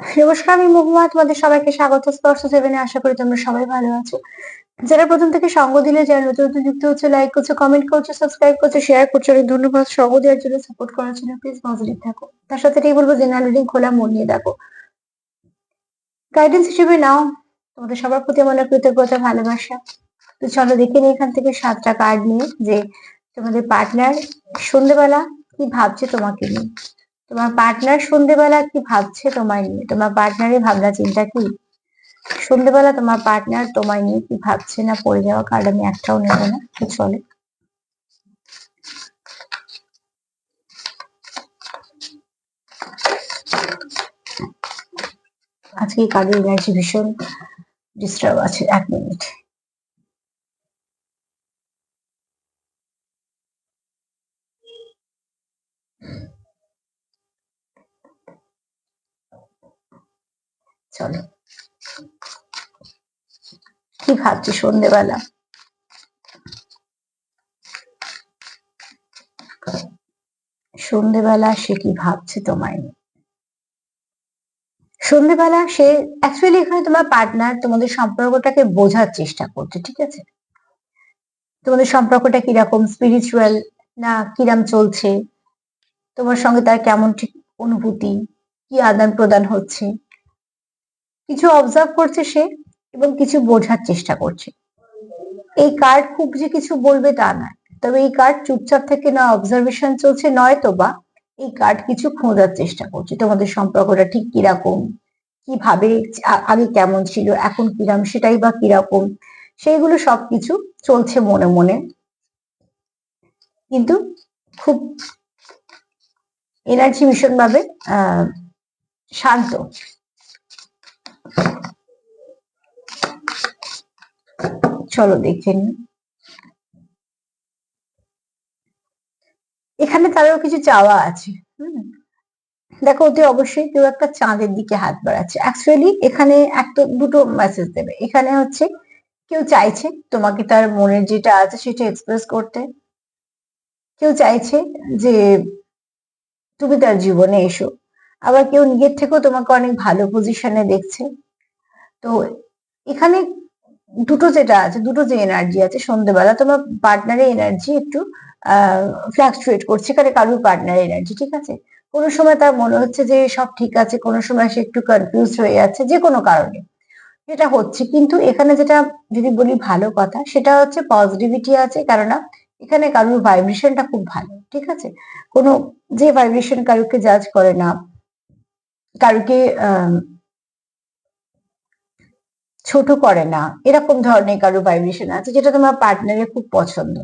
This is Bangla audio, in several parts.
নমস্কার, আমি মহুয়া, তোমাদের সবাইকে স্বাগত। স্পর্শ সেভেনে আশা করি তোমরা সবাই ভালো আছো। যারা প্রথম থেকে সঙ্গ দিলে, যারা নতুন নতুন যুক্ত হচ্ছে লাইক করছ কমেন্ট করছ সাবস্ক্রাইব করছ শেয়ার করছ, অনেক ধন্যবাদ। সঙ্গ দেওয়ার জন্য সাপোর্ট করার জন্য প্লিজ পজিটিভ থাকো। তার সাথে এটাই বলব জেনারেল রিডিং খোলা, মন নিয়ে দেখো। গাইডেন্স হিসেবে নাও। তোমাদের সবার প্রতি আমার কৃতজ্ঞতা, ভালোবাসা। তো চলো দেখে নিই এখান থেকে সাতটা কার্ড নিয়ে যে তোমাদের পার্টনার সন্ধ্যেবেলা কি ভাবছে তোমাকে নিয়ে। তোমার পার্টনার সন্ধ্যেবেলা কি ভাবছে তোমায় নিয়ে? তোমার পার্টনারের ভাবনা চিন্তা কি? সন্ধ্যেবেলা তোমার পার্টনার তোমায় নিয়ে কি ভাবছে না পড়ে যাওয়া কার্ড আমি একটাও নেব না চলে। আজকে কার্ডের এনার্জি ভীষণ ডিস্টার্ব আছে, এক মিনিট চলো। কি ভাবছি সন্ধেবেলা? সন্ধেবেলা সে কি ভাবছে তোমায় সন্ধেবেলা সে অ্যাকচুয়ালি এখানে তোমার পার্টনার তোমাদের সম্পর্কটাকে বোঝার চেষ্টা করছে, ঠিক আছে? তোমাদের সম্পর্কটা কীরকম স্পিরিচুয়াল না কিরাম চলছে? তোমার সঙ্গে তার কেমন ঠিক অনুভূতি? কি আদান প্রদান হচ্ছে? কিছু অবজার্ভ করছে সে এবং কিছু বোঝার চেষ্টা করছে। এই কার্ড খুব যে কিছু বলবে তা নয়। তবে এই কার্ড চুপচাপ থেকে না অবজারভেশন চলছে নয়তো বা এই কার্ড কিছু খোঁজার চেষ্টা করছে। তোমাদের সম্পর্কটা ঠিক কীরকম? কীভাবে আগে কেমন ছিল? এখন কিরাম? সেটাই বা কীরকম? সেইগুলো সবকিছু চলছে মনে মনে। কিন্তু খুব এনার্জি ভীষণ ভাবে আহ শান্ত। চলো দেখে নি। এখানে তারও কিছু চাওয়া আছে দেখো, ওতে অবশ্যই কেউ একটা চাঁদের দিকে হাত বাড়াচ্ছে। অ্যাকচুয়ালি এখানে একটা দুটো মেসেজ দেবে। এখানে হচ্ছে, কেউ চাইছে তোমাকে তার মনের যেটা আছে সেটা এক্সপ্রেস করতে। কেউ চাইছে যে তুমি তার জীবনে এসো। আবার কেউ নিজের থেকেও তোমাকে অনেক ভালো পজিশনে দেখছে। তো এখানে দুটো যেটা আছে, দুটো যে এনার্জি আছে সন্ধ্যেবেলা তোমার পার্টনারের এনার্জি একটু ফ্লাকচুয়েট করছে এখানে কারোর পার্টনার এনার্জি ঠিক আছে? কোনো সময় তার মনে হচ্ছে যে সব ঠিক আছে, কোনো সময় সে একটু কনফিউজ হয়ে যাচ্ছে, যে কোনো কারণে। যেটা হচ্ছে, কিন্তু এখানে যেটা যদি বলি ভালো কথা, সেটা হচ্ছে পজিটিভিটি আছে, কেননা এখানে কারোর ভাইব্রেশনটা খুব ভালো, ঠিক আছে? কোনো যে ভাইব্রেশন কারোকে জাজ করে না, কারোকে ছোট করে না। এরকম ধরনের কারও ভাইব্রেশন আছে যেটা তোমার পার্টনারের খুব পছন্দ।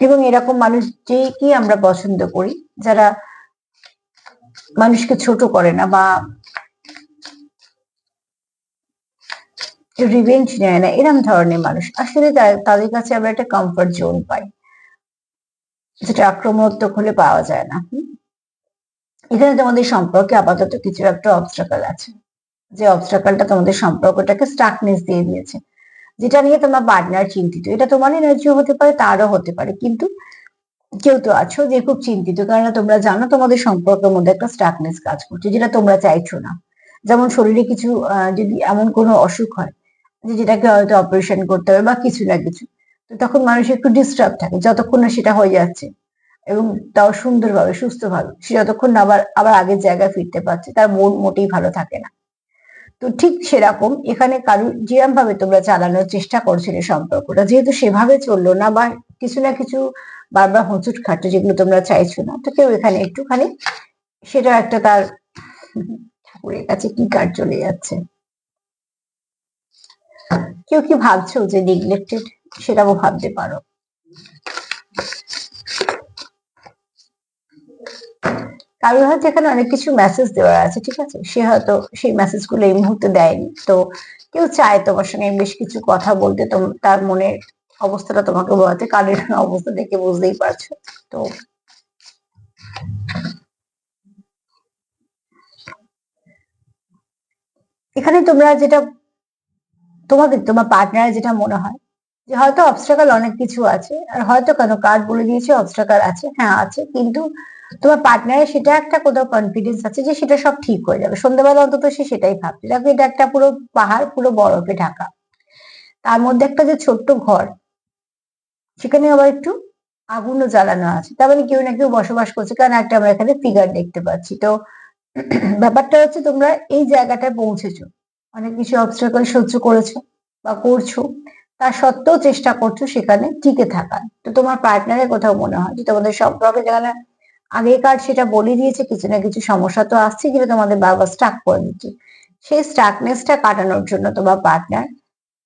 এবং এরকম মানুষ যে কি আমরা পছন্দ করি, যারা মানুষকে ছোট করে না বা রিভেঞ্জ নেয় না, এরম ধরনের মানুষ। আসলে তাদের কাছে আমরা একটা কমফর্ট জোন পাই। যেটা আক্রমণাত্মক হলে পাওয়া যায় না। এখানে তোমাদের সম্পর্কে আপাতত কিছু একটা অবস্ট্রাকাল আছে। যে অবস্ট্রাকালটা তোমাদের সম্পর্কটাকে স্টাকনেস দিয়ে দিয়েছে। যেটা নিয়ে তোমার পার্টনার চিন্তিত। এটা তোমার এনার্জিও হতে পারে, তারও হতে পারে। কিন্তু কেউ তো আছো যে খুব চিন্তিত। কারণ তোমরা জানো তোমাদের সম্পর্কের মধ্যে একটা স্টাকনেস কাজ করছে, যেটা তোমরা চাইছো না। যেমন শরীরে কিছু যদি এমন কোনো অসুখ হয়, যে যেটাকে হয়তো অপারেশন করতে হবে বা কিছু না কিছু, তো তখন মানুষ একটু ডিস্টার্ব থাকে। যতক্ষণ না সেটা হয়ে যাচ্ছে এবং তাও সুন্দরভাবে, সুস্থভাবে, সে যতক্ষণ না আবার আবার আগের জায়গায় ফিরতে পারছে, তার মন মোটেই ভালো থাকে না। তো ঠিক সেরকম এখানে কারু যেরম ভাবে তোমরা চালানোর চেষ্টা করছিলে সম্পর্কটা, যেহেতু সেভাবে চলল না বা কিছু না কিছু বারবার হোঁচট খাটছে যেগুলো তোমরা চাইছো না, তো কেউ এখানে একটুখানি সেটা একটা তার ঠাকুরের কাছে কি কার চলে যাচ্ছে? কেউ কি ভাবছ যে নেগলেক্টেড সেটাও ভাবতে পারো। কারোর হয়তো এখানে অনেক কিছু মেসেজ দেওয়া আছে, ঠিক আছে? সে হয়তো সেই মেসেজগুলো এই মুহূর্তে দেয়নি। তো কেউ চায় তোমার সঙ্গে বেশ কিছু কথা বলতে তার মনের অবস্থাটা তোমাকে বলাতে কারের অবস্থা দেখে বুঝতেই পারছ। তো এখানে তোমরা যেটা, তোমাদের, তোমার পার্টনার যেটা মনে হয়, যে হয়তো অবস্ট্রাকাল অনেক কিছু আছে, আর হয়তো কেন কার্ড বলে দিয়েছে অবস্ট্রাকাল আছে হ্যাঁ আছে, কিন্তু তোমার পার্টনারের সেটা একটা কোথাও কনফিডেন্স আছে যে সেটা সব ঠিক হয়ে যাবে। সন্ধ্যাবেলা অন্তত সে সেটাই ভাবছে। দেখো এটা একটা পুরো পাহাড়, পুরো বরফে ঢাকা। তার মধ্যে একটা যে ছোট্ট ঘর, সেখানে আবার একটু আগুনও জ্বালানো আছে। তার মানে কেউ না কেউ বসবাস করছে, কারণ একটা আমরা এখানে ফিগার দেখতে পাচ্ছি। তো ব্যাপারটা হচ্ছে তোমরা এই জায়গাটায় পৌঁছেছো। অনেক কিছু অবস্ট্রাকল সহ্য করেছ বা করছ। তা সত্ত্বেও চেষ্টা করছ সেখানে টিকে থাকার। তো তোমার পার্টনারের কোথাও মনে হয় যে তোমাদের সম্পর্কে যেখানে আগেকার সেটা বলে দিয়েছে, কিছু না কিছু সমস্যা তো আসছে যেটা তোমাদের বারবার স্টাক করে দিচ্ছে সেই স্টাকনেসটা কাটানোর জন্য তোমার পার্টনার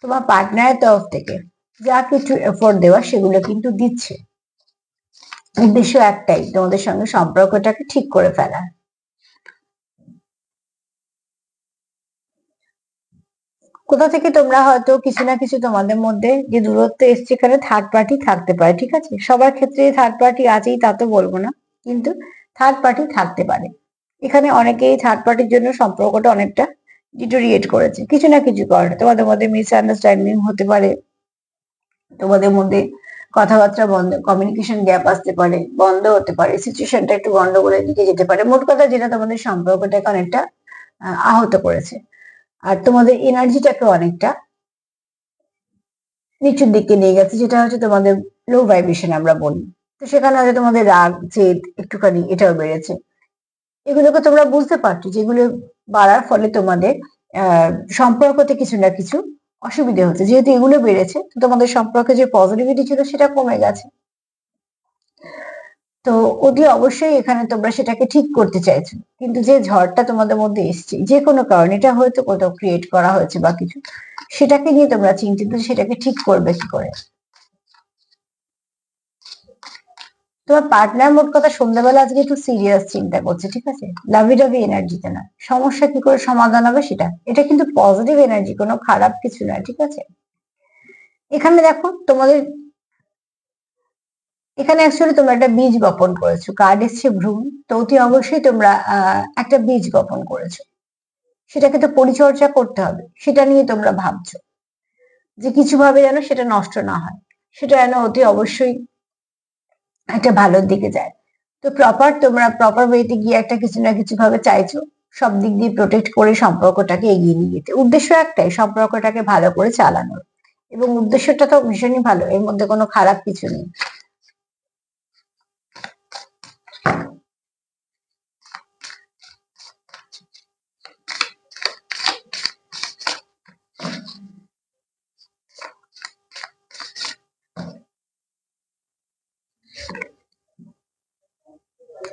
তোমার পার্টনারের তরফ থেকে যা কিছু এফোর্ট দেওয়া সেগুলো কিন্তু দিচ্ছে। উদ্দেশ্য একটাই, তোমাদের সঙ্গে সম্পর্কটাকে ঠিক করে ফেলা। কোথা থেকে তোমরা হয়তো কিছু না কিছু তোমাদের মধ্যে যে দূরত্ব এসছে, এখানে থার্ড পার্টি থাকতে পারে, ঠিক আছে? সবার ক্ষেত্রে থার্ড পার্টি আছেই, তা তো বলব না। কিন্তু থার্ড পার্টি থাকতে পারে। এখানে অনেকেই থার্ড পার্টির জন্য সম্পর্কটা অনেকটা ডিটোরিয়েট করেছে। কিছু না কিছু কারণে। তোমাদের মধ্যে মিসআন্ডারস্ট্যান্ডিং হতে পারে। তোমাদের মধ্যে কথাবার্তা বন্ধ কমিউনিকেশন গ্যাপ আসতে পারে, বন্ধ হতে পারে সিচুয়েশনটা একটু গন্ডগোলের দিকে যেতে পারে। মোট কথা যেটা তোমাদের সম্পর্কটাকে অনেকটা আহত করেছে। আর তোমাদের এনার্জিটাকে অনেকটা নিচুর দিকে নিয়ে গেছে, যেটা হচ্ছে তোমাদের লো ভাইব্রেশন আমরা বলি। তো সেখানে হয়তো তোমাদের রাগ, জেদ একটুখানি এটাও বেড়েছে। এগুলোকে তোমরা বুঝতে পারছ যেগুলো বাড়ার ফলে তোমাদের সম্পর্কতে কিছু না কিছু অসুবিধে হচ্ছে। যেহেতু এগুলো বেড়েছে, তো তোমাদের সম্পর্কে যে পজিটিভিটি ছিল সেটা কমে গেছে। তো অতি অবশ্যই এখানে তোমরা সেটাকে ঠিক করতে চাইছো। কিন্তু যে ঝড়টা তোমাদের মধ্যে এসছে, যে কোনো কারণে, এটা হয়তো কোথাও ক্রিয়েট করা হয়েছে বা কিছু, সেটাকে নিয়ে তোমরা চিন্তিত সেটাকে ঠিক করবে কি করে। তোমার পার্টনার মোট কথা সন্ধ্যাবেলা আজকে একটু সিরিয়াস চিন্তা করছে, ঠিক আছে? লাভি ডাভি এনার্জিতে না। সমস্যা কি করে সমাধান হবে সেটা? এটা কিন্তু পজিটিভ এনার্জি কোনো খারাপ কিছু নয় ঠিক আছে? এখানে দেখো তোমাদের, এখানে অ্যাকচুয়ালি তোমরা একটা বীজ বপন করেছ কার্ড এসছে ভ্রূণ, তো অতি অবশ্যই তোমরা একটা বীজ বপন করেছ। সেটাকে তো পরিচর্যা করতে হবে, সেটা নিয়ে তোমরা ভাবছ। যে কিছু ভাবে যেন সেটা নষ্ট না হয়, সেটা যেন অতি অবশ্যই একটা ভালোর দিকে যায়। তো প্রপার তোমরা প্রপার ওয়েতে গিয়ে একটা কিছু না কিছু ভাবে চাইছো, সব দিক দিয়ে প্রোটেক্ট করে সম্পর্কটাকে এগিয়ে নিয়ে যেতে। উদ্দেশ্য একটাই, সম্পর্কটাকে ভালো করে চালানোর। এবং উদ্দেশ্যটা তো ভীষণই ভালো, এর মধ্যে কোনো খারাপ কিছু নেই।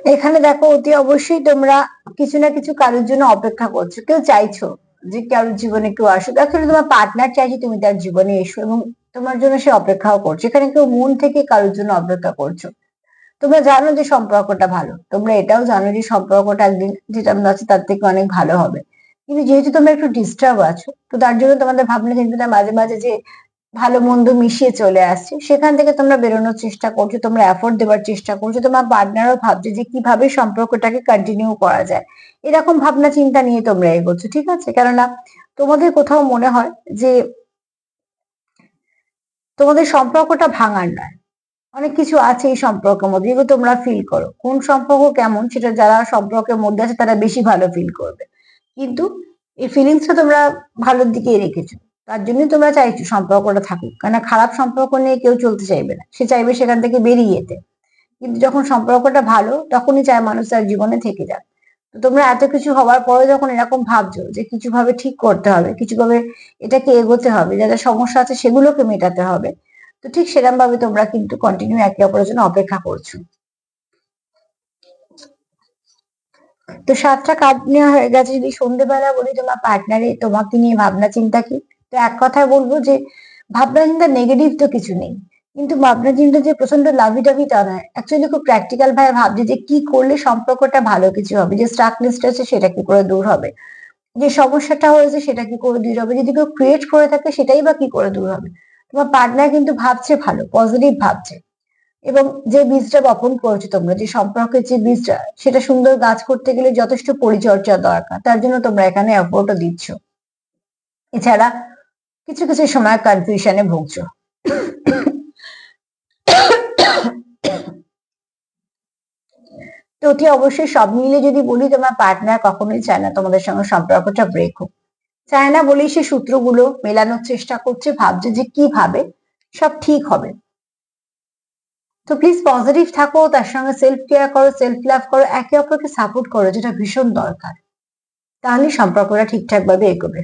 এখানে দেখো অতি অবশ্যই তোমরা কিছু না কিছু কারোর জন্য অপেক্ষা করছ। কেউ চাইছো যে কারোর জীবনে কেউ আসুক। আসলে তোমার পার্টনার চাইছে তুমি তার জীবনে এসো এবং তোমার জন্য সে অপেক্ষাও করছে। এখানে কেউ মন থেকে কারোর জন্য অপেক্ষা করছ। তোমরা জানো যে সম্পর্কটা ভালো। তোমরা এটাও জানো যে সম্পর্কটা একদিন যেটা আমরা আছে তার থেকে অনেক ভালো হবে। কিন্তু যেহেতু তোমরা একটু ডিস্টার্ব আছো, তো তার জন্য তোমাদের ভাবনা চিন্তাটা মাঝে মাঝে যে ভালো মন্দ মিশিয়ে চলে আসছে। সেখান থেকে তোমরা বেরোনোর চেষ্টা করছ, তোমরা এফোর্ট দেওয়ার চেষ্টা করছ, তোমার পার্টনারও ভাবছে যে কীভাবে সম্পর্কটাকে কন্টিনিউ করা যায়। এরকম ভাবনা চিন্তা নিয়ে তোমরা এগোচ্ছ, ঠিক আছে? কেননা তোমাদের কোথাও মনে হয় যে তোমাদের সম্পর্কটা ভাঙার নয়। অনেক কিছু আছে এই সম্পর্কের মধ্যে যেগুলো তোমরা ফিল করো। কোন সম্পর্ক কেমন সেটা যারা সম্পর্কের মধ্যে আছে তারা বেশি ভালো ফিল করবে। কিন্তু এই ফিলিংসটা তোমরা ভালোর দিকেই রেখেছো। তার জন্যই তোমরা চাইছো সম্পর্কটা থাকুক। কেন খারাপ সম্পর্ক নিয়ে কেউ চলতে চাইবে না। সে চাইবে সেখান থেকে বেরিয়ে যেতে কিন্তু যখন সম্পর্কটা ভালো, তখনই চায় মানুষ তার জীবনে থেকে যাক। তো তোমরা এত কিছু হওয়ার পরে যখন এরকম ভাবছ যে কিছু ভাবে ঠিক করতে হবে কিছু ভাবে এটাকে এগোতে হবে যা যা সমস্যা আছে সেগুলোকে মেটাতে হবে, তো ঠিক সেরকম ভাবে তোমরা কিন্তু কন্টিনিউ একে অপরের জন্য অপেক্ষা করছ। তো সাতটা কার্ড নেওয়া হয়ে গেছে। যদি সন্ধ্যেবেলা বলি তোমার পার্টনারে তোমাকে নিয়ে ভাবনা চিন্তা কি? তো এক কথায় বলব যে ভাবনা চিন্তা নেগেটিভ তো কিছু নেই। কিন্তু ভাবনা চিন্তা যে প্রচণ্ড লাভি টাভি তা নয়। অ্যাকচুয়ালি খুব প্র্যাকটিক্যাল ভাবে ভাবছে যে কি করলে সম্পর্কটা ভালো কিছু হবে, যে স্টাকনেসটা আছে সেটা কি করে দূর হবে, যে সমস্যাটা হয়েছে সেটা কি করে দূর হবে, যদি কেউ ক্রিয়েট করে থাকে সেটাই বা কি করে দূর হবে। তোমার পার্টনার কিন্তু ভাবছে ভালো পজিটিভ ভাবছে। এবং যে বীজটা বপন করেছ তোমরা, যে সম্পর্কের যে বীজটা, সেটা সুন্দর গাছ করতে গেলে যথেষ্ট পরিচর্যা দরকার, তার জন্য তোমরা এখানে এফোর্টও দিচ্ছ। এছাড়া কিছু কিছু সময় কনফিউশনে ভুগছো। তো অতি অবশ্যই সব মিলে যদি বলি, তোমার পার্টনার কখনোই চায় না তোমাদের সঙ্গে সম্পর্কটা ব্রেক হোক। চায় না বলেই সে সূত্রগুলো মেলানোর চেষ্টা করছে, ভাবছে যে কীভাবে সব ঠিক হবে। তো প্লিজ পজিটিভ থাকো, তার সঙ্গে সেলফ কেয়ার করো সেলফ লাভ করো, একে অপরকে সাপোর্ট করো, যেটা ভীষণ দরকার। তাহলে সম্পর্কটা ঠিকঠাক ভাবে এগোবে।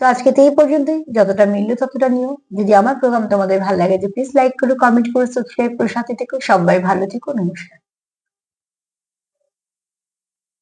তো আজকে তো এই পর্যন্তই। যতটা মিললো ততটা নিও। যদি আমার প্রোগ্রাম তোমাদের ভালো লাগে যে প্লিজ লাইক করো কমেন্ট করো সাবস্ক্রাইব করো, সাথে থেকো, সবাই ভালো থেকো, নমস্কার।